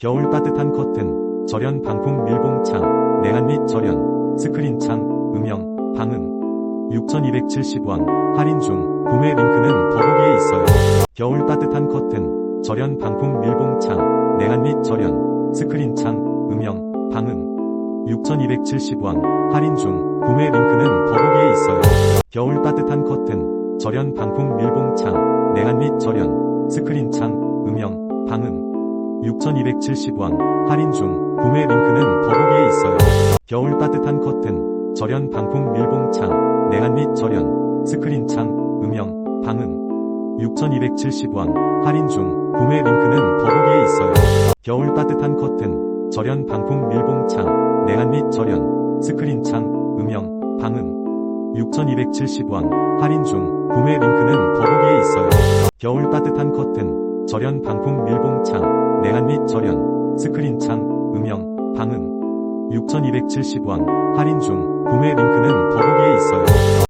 겨울 따뜻한 커튼, 절연 방풍 밀봉창, 내한 및 절연, 스크린창, 음영, 방음. 6,270원, 할인 중, 구매 링크는 더보기에 있어요. 겨울 따뜻한 커튼, 절연 방풍 밀봉창, 내한 및 절연, 스크린창, 음영, 방음. 6,270원, 할인 중, 구매 링크는 더보기에 있어요. 겨울 따뜻한 커튼, 절연 방풍 밀봉창, 내한 및 절연, 스크린창, 음영, 방음. 6,270원, 할인 중, 구매 링크는 더보기에 있어요. 겨울 따뜻한 커튼, 절연 방풍 밀봉창, 내한 및 절연, 스크린창, 음영, 방음. 6,270원, 할인 중, 구매 링크는 더보기에 있어요. 겨울 따뜻한 커튼, 절연 방풍 밀봉창, 내한 및 절연, 스크린창, 음영, 방음. 6,270원, 할인 중, 구매 링크는 더보기에 있어요. 겨울 따뜻한 커튼, 절연 방풍 밀봉창, 및 절연, 스크린창, 음영, 방음. 6,270원, 할인 중, 구매 링크는 더보기에 있어요.